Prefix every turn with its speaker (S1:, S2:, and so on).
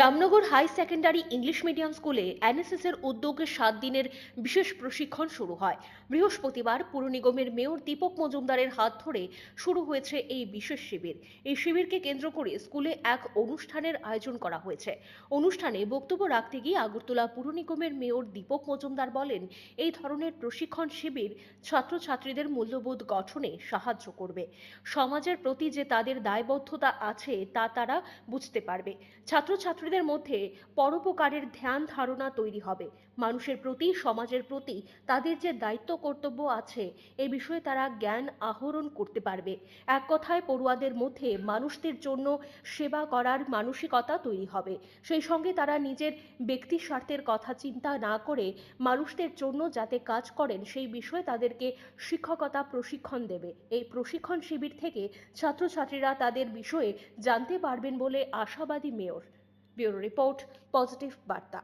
S1: Ramnagar high secondary English medium স্কুলে NSS এর উদ্যোগে সাত দিনের বিশেষ প্রশিক্ষণ শুরু হয়। বৃহস্পতিবার পুর নিগমের মেয়র দীপক মজুমদারের হাত ধরে শুরু হয়েছে এই বিশেষ শিবির। এই শিবিরকে কেন্দ্র করে স্কুলে এক অনুষ্ঠানের আয়োজন করা হয়েছে। অনুষ্ঠানে বক্তব্য রাখতে গিয়ে আগরতলা পুর নিগমের মেয়র দীপক মজুমদার বলেন, এই ধরনের প্রশিক্ষণ শিবির ছাত্রছাত্রীদের মূল্যবোধ গঠনে সাহায্য করবে। সমাজের প্রতি যে তাদের দায়বদ্ধতা আছে তা তারা বুঝতে পারবে। ছাত্রছাত্রীদের মধ্যে পরোপকারের ধ্যান ধারণা তৈরি হবে। মানুষের প্রতি, সমাজের প্রতি তাদের যে দায়িত্ব, কর্তব্য আছে, এ বিষয়ে তারা জ্ঞান আহরণ করতে পারবে। এক কথায়, পড়ুয়াদের মধ্যে মানুষদের জন্য সেবা করার মানসিকতা তৈরি হবে। সেই সঙ্গে তারা নিজের ব্যক্তি স্বার্থের কথা চিন্তা না করে মানুষদের জন্য যাতে কাজ করেন, সেই বিষয়ে তাদেরকে শিক্ষকতা প্রশিক্ষণ দেবে। এই প্রশিক্ষণ শিবির থেকে ছাত্রছাত্রীরা তাদের বিষয়ে জানতে পারবেন বলে আশাবাদী মেয়র। ব্যুরো রিপোর্ট পজিটিভ বার্তা।